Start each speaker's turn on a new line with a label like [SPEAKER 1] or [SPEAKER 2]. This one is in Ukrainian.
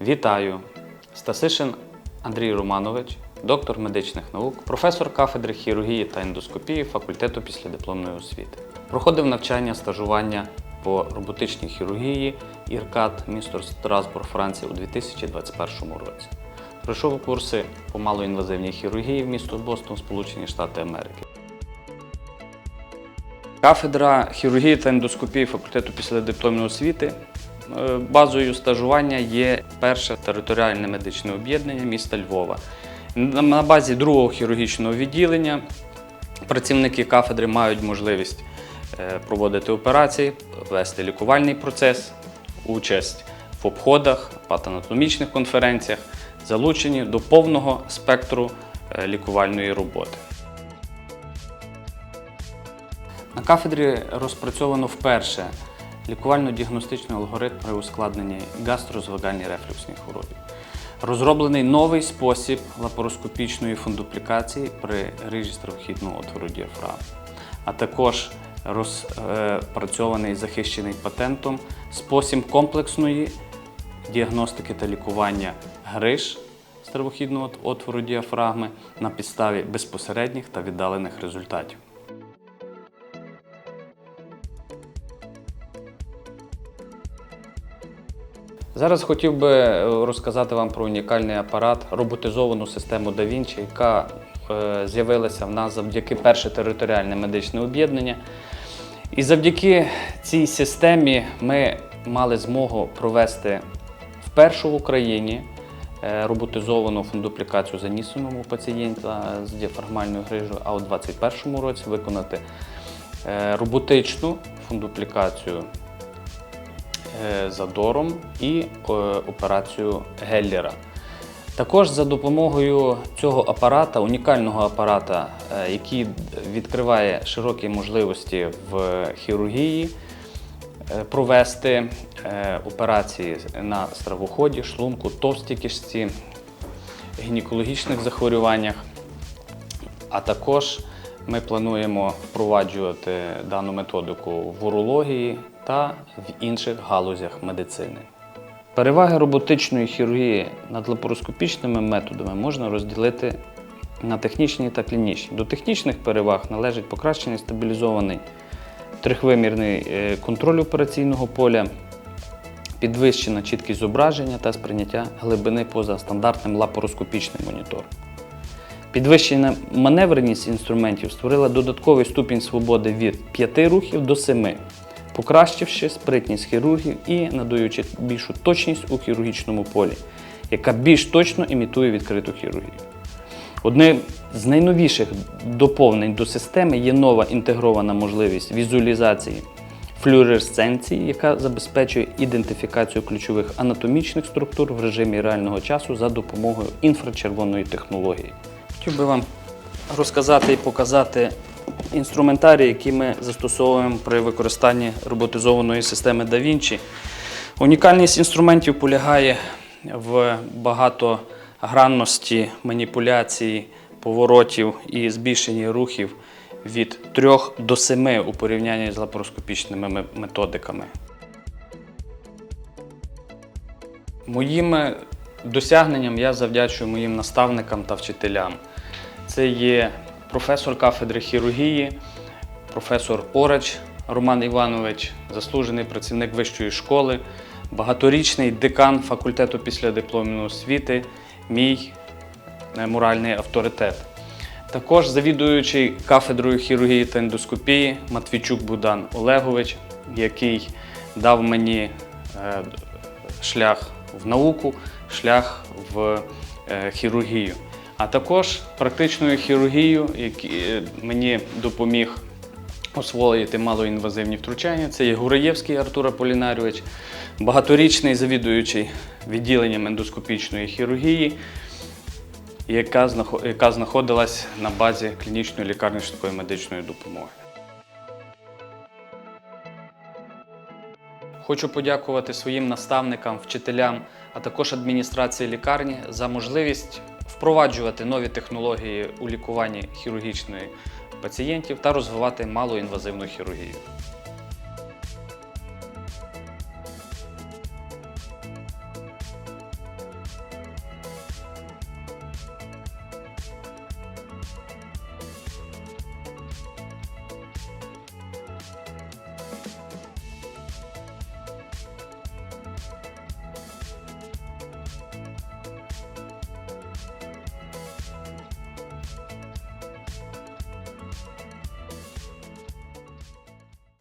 [SPEAKER 1] Вітаю! Стасишин Андрій Романович, доктор медичних наук, професор кафедри хірургії та ендоскопії факультету післядипломної освіти. Проходив навчання стажування по роботичній хірургії ІРКАТ, місто Страсбург, Франція у 2021 році. Пройшов курси по малоінвазивній хірургії в місто Бостон, Сполучені Штати Америки. Кафедра хірургії та ендоскопії факультету післядипломної освіти. Е, Базою стажування є перше територіальне медичне об'єднання міста Львова. На базі другого хірургічного відділення працівники кафедри мають можливість е, проводити операції, вести лікувальний процес, участь в обходах, патанатомічних конференціях, залучені до повного спектру е, лікувальної роботи. На кафедрі розпрацьовано вперше лікувально-діагностичний алгоритм при ускладненні гастрозвагальній рефлюксній хворобі. Розроблений новий спосіб лапароскопічної фундуплікації при грижі стравохідного отвору діафрагми, а також розпрацьований захищений патентом спосіб комплексної діагностики та лікування гриж стравохідного отвору діафрагми на підставі безпосередніх та віддалених результатів. Зараз хотів би е, розказати вам про унікальний апарат, роботизовану систему Da Vinci, яка е, з'явилася в нас завдяки перше територіальне медичне об'єднання. І завдяки цій системі ми мали змогу провести вперше в Україні е, роботизовану фундуплікацію занісеного пацієнта з діафрагмальною грижею, а у 2021 році виконати е, роботичну фундуплікацію задором і е, операцію Геллера. Також за допомогою цього апарата, унікального апарата, е, який відкриває широкі можливості в хірургії, е, провести е, операції на стравоході, шлунку, товстій кишці, гінекологічних захворюваннях. А також ми плануємо впроваджувати дану методику в урології та в інших галузях медицини. Переваги роботичної хірургії над лапароскопічними методами можна розділити на технічні та клінічні. До технічних переваг належить покращений стабілізований трьохвимірний е, контроль операційного поля, підвищена чіткість зображення та сприйняття глибини поза стандартним лапароскопічним монітором. Підвищена маневреність інструментів створила додатковий ступінь свободи від 5 рухів до 7, покращивши спритність хірургів і надаючи більшу точність у хірургічному полі, яка більш точно імітує відкриту хірургію. Одним з найновіших доповнень до системи є нова інтегрована можливість візуалізації флюоресценції, яка забезпечує ідентифікацію ключових анатомічних структур в режимі реального часу за допомогою інфрачервоної технології. Хотів би вам розказати і показати інструментарій, який ми застосовуємо при використанні роботизованої системи Da Vinci. Унікальність інструментів полягає в багатогранності маніпуляції, поворотів і збільшенні рухів від 3 до 7 у порівнянні з лапароскопічними методиками. Моїм досягненням я завдячую моїм наставникам та вчителям. Це є професор кафедри хірургії, професор Орач Роман Іванович, заслужений працівник вищої школи, багаторічний декан факультету післядипломної освіти, мій е, моральний авторитет. Також завідуючий кафедрою хірургії та ендоскопії Матвійчук Будан Олегович, який дав мені е, шлях в науку, шлях в е, хірургію. А також практичною хірургією, який е, мені допоміг освоїти малоінвазивні втручання. Це є Гураєвський Артур Аполінарійович, багаторічний завідуючий відділенням ендоскопічної хірургії, яка знаходилась на базі клінічної лікарні швидкої медичної допомоги. Хочу подякувати своїм наставникам, вчителям, а також адміністрації лікарні за можливість впроваджувати нові технології у лікуванні хірургічної пацієнтів та розвивати малоінвазивну хірургію.